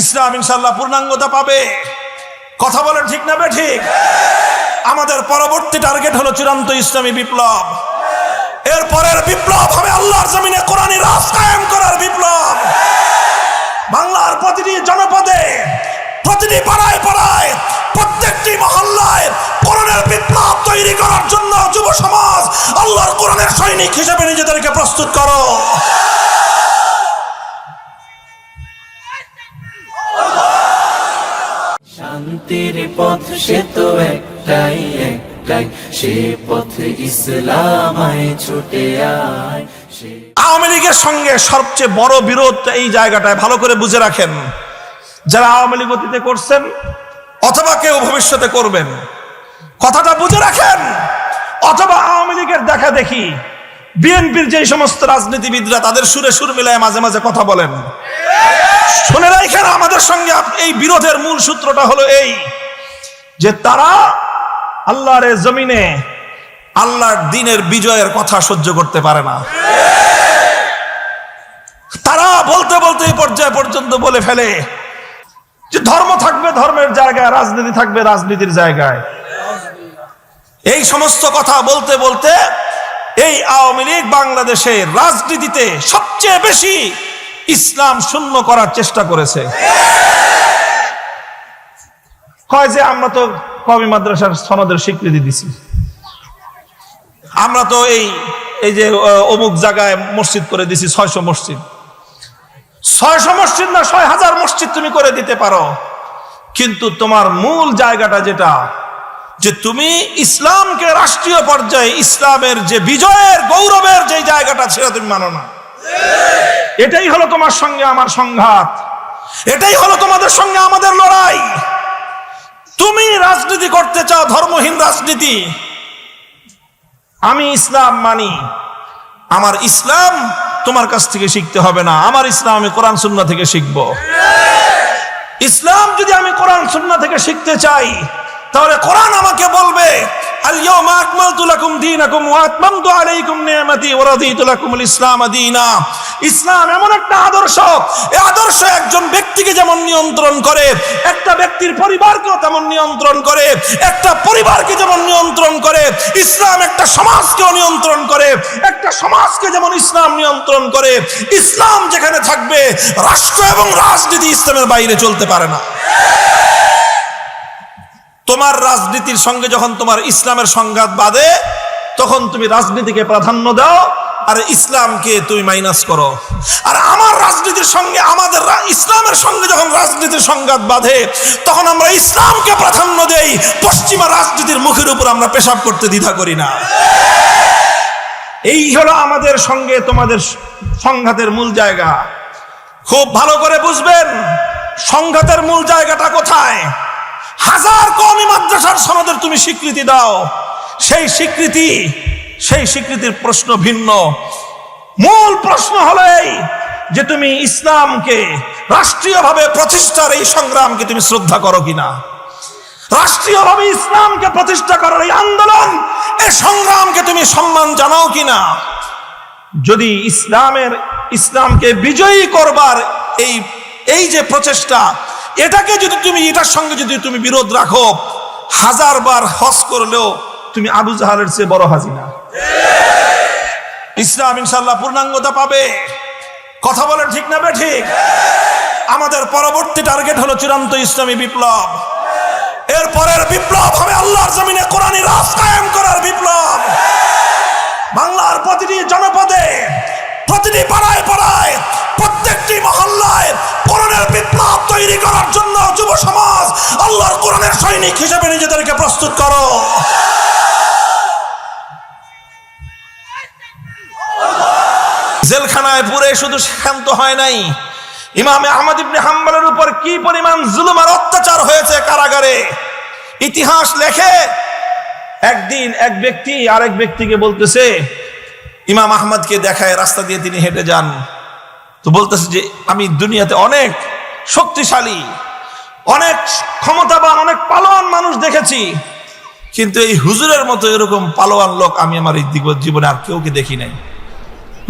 ইসলাম ইনশাল্লাহ পূর্ণাঙ্গতা পাবে। কথা বলেন ঠিক না ঠিক আমাদের পরবর্তী টার্গেট হলো চূড়ান্ত ইসলামী বিপ্লব। এর পরের বিপ্লব হবে আল্লাহর জমিনে কোরআনী রাজ কায়েম করার বিপ্লব। বাংলার প্রতিটি জনপদে, প্রতিটি পাড়ায় পাড়ায়, প্রত্যেকটি মহল্লায় কোরআনের বিপ্লব তৈরি করার জন্য যুব সমাজ আল্লাহর কোরআনের সৈনিক হিসেবে নিজেদেরকে প্রস্তুত করো। শান্তির পথ সে তো একটাই একটাই। সে পথ ইসলামায় ছুটে আয় আওয়ামী লীগের সঙ্গে সবচেয়ে বড় বিরোধ এই জায়গাটায় ভালো করে বুঝে রাখেন। যারা আওয়ামী লীগ অতীতে করছেন অথবা কেউ ভবিষ্যতে করবেন, কথাটা বুঝে রাখেন। অথবা আওয়ামী লীগের দেখা দেখি বিএনপির যে সমস্ত রাজনীতিবিদরা তাদের সুরে সুর মিলায় মাঝে মাঝে কথা বলেন। শুনে রাখেন আমাদের সঙ্গে এই বিরোধের মূল সূত্রটা হলো এই, যে তারা আল্লাহর জমিনে আল্লাহর দিনের বিজয়ের কথা সহ্য করতে পারে না। তারা বলতে বলতে এই পর্যায় পর্যন্ত বলে ফেলে যে ধর্ম থাকবে ধর্মের জায়গায়, রাজনীতি থাকবে রাজনীতির জায়গায়। এই সমস্ত কথা বলতে বলতে এই আওয়ামী লীগ বাংলাদেশে রাজনীতিতে সবচেয়ে বেশি ইসলাম শূন্য করার চেষ্টা করেছে। কয় যে আমরা তো কবি মাদ্রাসার সনদের স্বীকৃতি দিছি। আমরা তো এই এই যে অমুক জায়গায় মসজিদ করে দিছি, ছয়শো মসজিদ। ছয়শো মসজিদ না, ছয় হাজার মসজিদ তুমি করে দিতে পারো। কিন্তু তোমার মূল জায়গাটা যেটা যে তুমি ইসলামকে রাষ্ট্রীয় পর্যায়ে ইসলামের যে বিজয়ের গৌরবের যে জায়গাটা, সেটা তুমি মানো না। এটাই হলো তোমার সঙ্গে আমার সংঘাত। এটাই হলো তোমাদের সঙ্গে আমাদের লড়াই। তুমি রাজনীতি করতে চাও, ধর্মহীন রাজনীতি। আমি ইসলাম মানি। আমার ইসলাম তোমার কাছ থেকে শিখতে হবে না। আমার ইসলাম আমি কোরআন সুন্না থেকে শিখব। ইসলাম যদি আমি কোরআন সুন্না থেকে শিখতে চাই তাহলে কোরআন আমাকে বলবে ইসলাম এমন একটা আদর্শ আদর্শ একজন ব্যক্তিকে যেমন নিয়ন্ত্রণ করে, একটা ব্যক্তির পরিবারকেও তেমন নিয়ন্ত্রণ করে, একটা পরিবারকে যেমন নিয়ন্ত্রণ করে, ইসলাম একটা সমাজকেও নিয়ন্ত্রণ করে, একটা সমাজকে যেমন ইসলাম নিয়ন্ত্রণ করে, ইসলাম যেখানে থাকবে, রাষ্ট্র এবং রাজনীতি ইসলামের বাইরে চলতে পারে না। তোমার রাজনীতির সঙ্গে যখন তোমার ইসলামের সংঘাত বাঁধে, তখন তুমি রাজনীতিকে প্রাধান্য দাও, আর ইসলামকে তুমি মাইনাস করো। আর আমার রাজনীতির সঙ্গে, আমাদের ইসলামের সঙ্গে যখন রাজনীতির সংঘাত বাঁধে, তখন আমরা ইসলামকে প্রাধান্য দেই। পশ্চিমা রাজনীতির মুখের উপর আমরা পেশাব করতে দ্বিধা করি না। এই হলো আমাদের সঙ্গে তোমাদের সংঘাতের মূল জায়গা। খুব ভালো করে বুঝবেন, সংঘাতের মূল জায়গাটা কোথায়? হাজার কমি মাদ্রাসার সনদের তুমি স্বীকৃতি দাও। সেই স্বীকৃতি, সেই স্বীকৃতির প্রশ্ন ভিন্ন। মূল প্রশ্ন হলো এই যে তুমি ইসলামকে রাষ্ট্রীয়ভাবে প্রতিষ্ঠার এই সংগ্রামকে তুমি শ্রদ্ধা করো কিনা? রাষ্ট্রীয়ভাবে ইসলামকে প্রতিষ্ঠা করার এই আন্দোলন এই সংগ্রামকে তুমি সম্মান জানাও কিনা? যদি ইসলামের, ইসলামকে বিজয়ী করবার এই এই যে প্রচেষ্টা এটাকে যদি তুমি, এটার সঙ্গে যদি তুমি বিরোধ রাখো, হাজার বার হজ করলেও তুমি আবু জাহালের চেয়ে বড় হাজিনা ইসলাম ইনশাল্লাহ পূর্ণাঙ্গতা পাবে। কথা বলে ঠিক না ঠিক আমাদের পরবর্তী টার্গেট হলো চূড়ান্ত ইসলামী বিপ্লব। এর পরের বিপ্লব হবে আল্লাহর জমিনে কোরআনী রাজ কায়েম করার বিপ্লব। বাংলার প্রতিটি জনপদে প্রতিটি পাড়ায় পাড়ায়, প্রত্যেকটি মহল্লায় কোরআনের বিপ্লব তৈরি করার জন্য যুব সমাজ আল্লাহর কোরআনের সৈনিক হিসেবে নিজেদেরকে প্রস্তুত করো। জেলখানায় পুরে শুধু শান্ত হয় নাই। ইমামে আহমদ ইবনে হাম্বলের উপর কি পরিমাণ জুলুম আর অত্যাচার হয়েছে কারাগারে? ইতিহাস লেখে, একদিন এক ব্যক্তি আরেক ব্যক্তিকে বলতেছে ইমাম আহমদকে দেখায়, রাস্তা দিয়ে তিনি হেঁটে যান। তো বলতেছে যে, আমি দুনিয়াতে অনেক শক্তিশালী, অনেক ক্ষমতাবান, অনেক পালোয়ান মানুষ দেখেছি। কিন্তু এই হুজুরের মতো এরকম পালোয়ান লোক আমি আমার এই জীবনে আর কেউকে দেখি নাই।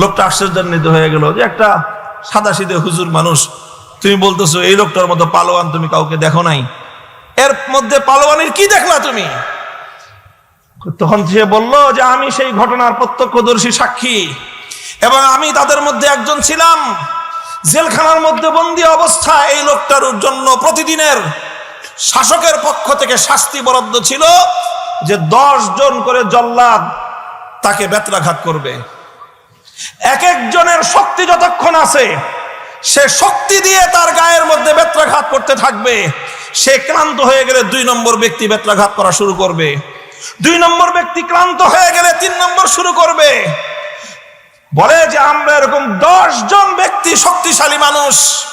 লোকটা আশ্চর্যান্বিত হয়ে গেল যে, একটা সাদা সিধে হুজুর মানুষ, তুমি বলতেছো এই লোকটার মতো পালোয়ান তুমি কাউকে দেখো নাই। এর মধ্যে পালোয়ানের কি দেখলা তুমি? তখন সে বলল যে আমি সেই ঘটনার প্রত্যক্ষদর্শী সাক্ষী। এবং আমি তাদের মধ্যে একজন ছিলাম। জেলখানার মধ্যে বন্দি অবস্থা এই লোকটার জন্য প্রতিদিনের শাসকের পক্ষ থেকে শাস্তি বরাদ্দ ছিল যে দশ জন করে জল্লাদ তাকে বেত্রাঘাত করবে। এক একজনের শক্তি যতক্ষণ আছে, সে শক্তি দিয়ে তার গায়ের মধ্যে বেত্রাঘাত করতে থাকবে। সে ক্লান্ত হয়ে গেলে দুই নম্বর ব্যক্তি বেত্রাঘাত করা শুরু করবে। দুই নম্বর ব্যক্তি ক্লান্ত হয়ে গেলে তিন নম্বর শুরু করবে। বলে যে, আমরা এরকম দশ জন ব্যক্তি শক্তিশালী মানুষ।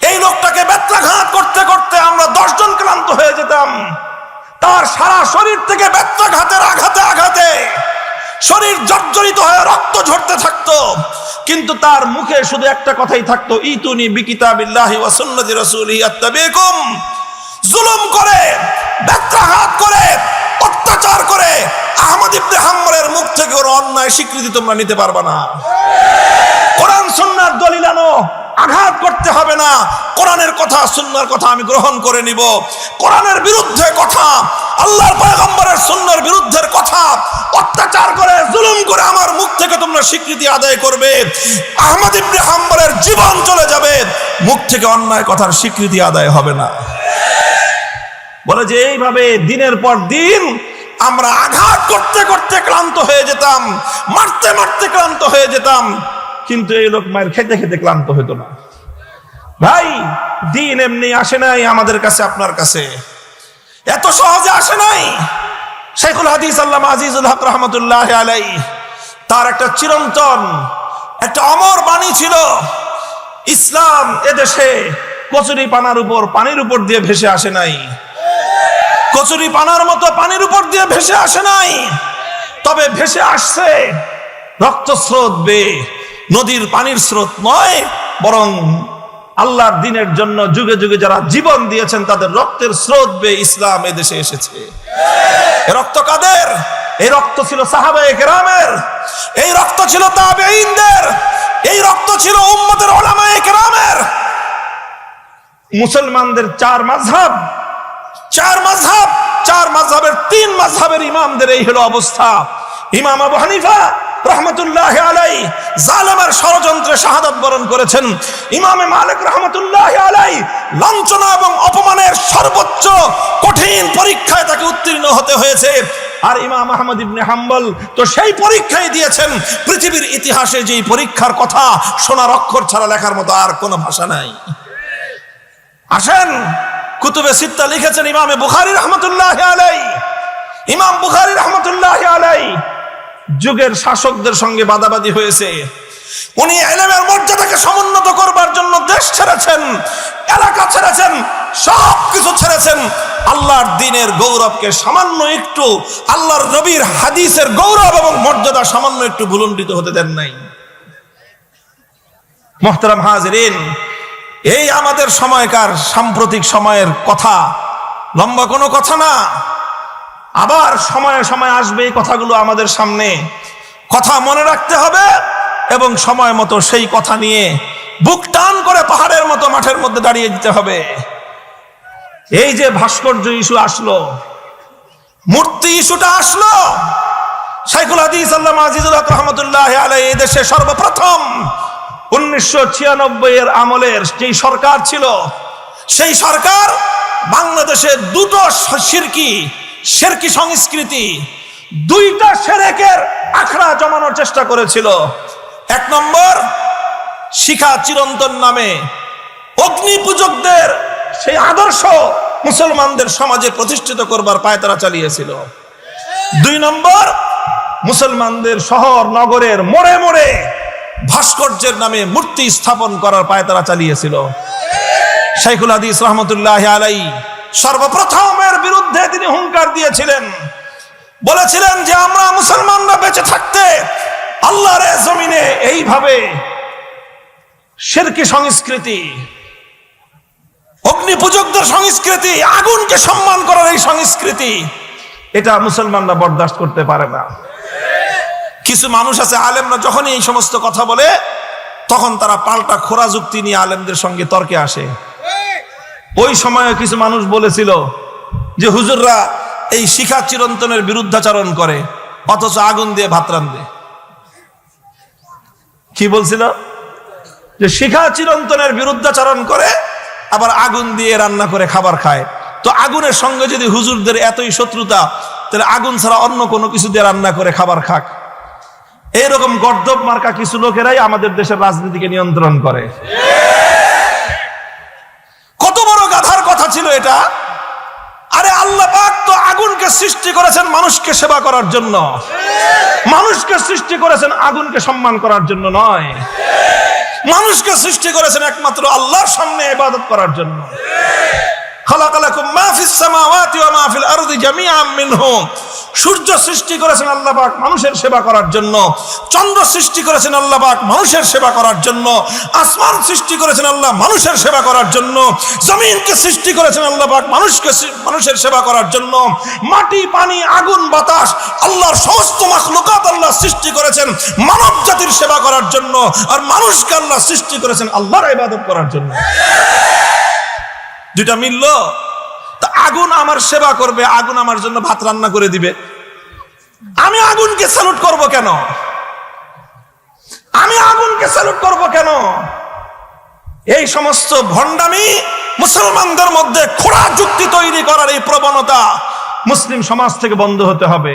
এই লোকটাকে বেত্রাঘাত করতে করতে আমরা দশ জন ক্লান্ত হয়ে যেতাম। তার সারা শরীর থেকে বেত্রাঘাতের আঘাতে আঘাতে শরীর জর্জরিত হয়ে রক্ত ঝরতে থাকতো। কিন্তু তার মুখে শুধু একটা কথাই থাকতো, ইতুনি বিকিতাবিল্লাহি ওয়া সুন্নতি রাসূলিহি আত্তাবিকুম। জুলুম করে, ব্যত্রাঘাত করে অত্যাচার করে আহমদ ইবনে হাম্বলের মুখ থেকে ওর অন্যায় স্বীকৃতি তোমরা নিতে পারবে না। কোরআন সুন্নার দলিল আনো, আঘাত করতে হবে না। কোরআনের কথা, সুন্নার কথা আমি গ্রহণ করে নিব। কোরআনের বিরুদ্ধে কথা, আল্লাহর পয়গম্বরের সুন্নার বিরুদ্ধের কথা, অত্যাচার করে, জুলুম করে আমার মুখ থেকে তোমরা স্বীকৃতি আদায় করবে। আহমদ ইবনে হাম্বলের জীবন চলে যাবে, মুখ থেকে অন্যায় কথার স্বীকৃতি আদায় হবে না। বলে যে, এইভাবে দিনের পর দিন আমরা আঘাত করতে করতে ক্লান্ত হয়ে যেতাম, মারতে মারতে ক্লান্ত হয়ে যেতাম। কিন্তু এই লোক মায়ের খেতে খেতে ক্লান্ত হতো না। ভাই, দিন এমনি আসে নাই আমাদের কাছে, আপনার কাছে। এত সহজে আসে নাই। শেখুল হাদিস আল্লাহ আজিজুল হক রহমতুল্লাহ আলাই তার একটা চিরন্তন, একটা অমর বাণী ছিল। ইসলাম এদেশে কচুরি পানার উপর, পানির উপর দিয়ে ভেসে আসে নাই। কচুরি পানার মতো পানির উপর দিয়ে ভেসে আসে নাই। তবে ভেসে আসছে রক্তস্রোত বে, নদীর পানির স্রোত নয়, বরং আল্লাহর দিনের জন্য যুগে যুগে যারা জীবন দিয়েছেন, তাদের রক্তের স্রোত বে ইসলাম এদেশে এসেছে। রক্ত কাদের? এই রক্ত ছিল সাহাবায়ে কেরামের, এই রক্ত ছিল তাবেঈনদের, এই রক্ত ছিল উম্মতের ওলামায়ে কেরামের। মুসলমানদের চার মাযহাব চার মাযহাব চার মাযহাবের তিন মাযহাবের ইমামদের এই হলো অবস্থা। ইমাম আবু হানিফা রহমতুল্লাহ আলাই জালেমের ষড়যন্ত্রে শাহাদাত বরণ করেছেন। ইমামে মালিক রহমতুল্লাহ আলাই লাঞ্ছনা এবং অপমানের সর্বোচ্চ কঠিন পরীক্ষায় তাকে উত্তীর্ণ হতে হয়েছে। আর ইমাম আহমদ ইবনে হাম্বল তো সেই পরীক্ষাই দিয়েছেন, পৃথিবীর ইতিহাসে যেই পরীক্ষার কথা সোনার অক্ষর ছাড়া লেখার মতো আর কোনো ভাষা নাই। আসেন কুতুবে সিত্তা লিখেছেন ইমামে বুখারি রহমতুল্লাহ আলাই ইমাম বুখারি রহমতুল্লাহ আলাই যুগের শাসকদের সঙ্গে বাদাবাদি হয়েছে। উনি এলেমের মর্যাদাকে সমুন্নত করবার জন্য দেশ ছেড়েছেন, এলাকা ছেড়েছেন সব কিছু ছেড়েছেন। আল্লাহর দিনের গৌরবকে সামান্য একটু, আল্লাহর নবীর হাদিসের গৌরব এবং মর্যাদা সামান্য একটু ভুলণ্ডিত হতে দেন নাই। মোহতারাম হাজরিন এই আমাদের সময়কার সাম্প্রতিক সময়ের কথা। লম্বা কোনো কথা না। আবার সময়ে সময় আসবে এই কথাগুলো আমাদের সামনে। কথা মনে রাখতে হবে এবং সময় মতো সেই কথা নিয়ে বুক টান করে পাহাড়ের মতো মাঠের মধ্যে দাঁড়িয়ে দিতে হবে। এই যে ভাস্কর্য ইস্যু আসলো, মূর্তি ইস্যুটা আসলো। শাইখুল হাদিস আল্লাহ আজিজুল হক রহমতুল্লাহ আলাই এই দেশে সর্বপ্রথম উনিশশো ছিয়ানব্বই এর আমলের যেই সরকার ছিল, সেই সরকার বাংলাদেশে দুটো শিরকি, শেরকি সংস্কৃতি, দুইটা সেরেকের আখড়া জমানোর চেষ্টা করেছিল। এক নম্বর, শিখা চিরন্তন নামে অগ্নি পূজকদের সেই আদর্শ মুসলমানদের সমাজে প্রতিষ্ঠিত করবার পায় তারা চালিয়েছিল। দুই নম্বর, মুসলমানদের শহর, নগরের মোড়ে মোড়ে ভাস্কর্যের নামে মূর্তি স্থাপন করার পায় তারা চালিয়েছিল। শাইখুল হাদিস রহমতুল্লাহ আলাই সর্বপ্রথম এর বিরুদ্ধে তিনি হুঙ্কার দিয়েছিলেন। বলেছিলেন যে আমরা মুসলমানরা বেঁচে থাকতে আল্লাহর জমিনে এইভাবে শিরকি সংস্কৃতি অগ্নি পূজকদের সংস্কৃতি, আগুনকে সম্মান করার এই সংস্কৃতি, এটা মুসলমানরা বরদাস্ত করতে পারে না। কিছু মানুষ আছে, আলেমরা যখনই এই সমস্ত কথা বলে, তখন তারা পাল্টা খোরা যুক্তি নিয়ে আলেমদের সঙ্গে তর্কে আসে। ওই সময়ে কিছু মানুষ বলেছিল যে, হুজুররা এই শিখা চিরন্তনের বিরুদ্ধাচরণ করে, অথচ আগুন দিয়ে ভাত রান্ধে কি বলছিল? যে, শিখা চিরন্তনের বিরুদ্ধাচরণ করে, আবার আগুন দিয়ে রান্না করে খাবার খায়। তো আগুনের সঙ্গে যদি হুজুরদের এতই শত্রুতা, তাহলে আগুন ছাড়া অন্য কোনো কিছু দিয়ে রান্না করে খাবার খাক। এইরকম গর্দব মার্কা কিছু লোকেরাই আমাদের দেশের রাজনীতিকে নিয়ন্ত্রণ করে। কত বড় গাধার কথা ছিল এটা। আরে আল্লাহ তো আগুনকে সৃষ্টি করেছেন মানুষকে সেবা করার জন্য। মানুষকে সৃষ্টি করেছেন আগুনকে সম্মান করার জন্য নয়। মানুষকে সৃষ্টি করেছেন একমাত্র আল্লাহর সামনে ইবাদত করার জন্য। সূর্য সৃষ্টি করেছেন আল্লাহ পাক মানুষের সেবা করার জন্য। চন্দ্র সৃষ্টি করেছেন আল্লাহ পাক মানুষের সেবা করার জন্য। আসমান সৃষ্টি করেছেন আল্লাহ মানুষের সেবা করার জন্য। জমিনকে সৃষ্টি করেছেন আল্লাহ পাক মানুষকে মানুষের সেবা করার জন্য। মাটি, পানি, আগুন, বাতাস আল্লাহর সমস্ত মাখলুকাত আল্লাহ সৃষ্টি করেছেন মানব জাতির সেবা করার জন্য। আর মানুষকে আল্লাহ সৃষ্টি করেছেন আল্লাহর ইবাদত করার জন্য। দুইটা মিলল, তা আগুন আমার সেবা করবে, আগুন আমার জন্য ভাত রান্না করে দিবে। আমি আগুনকে স্যালুট করব কেন? আমি আগুনকে স্যালুট করব কেন? এই সমস্ত ভণ্ডামি মুসলমানদের মধ্যে খোড়া যুক্তি তৈরি করার এই প্রবণতা মুসলিম সমাজ থেকে বন্ধ হতে হবে।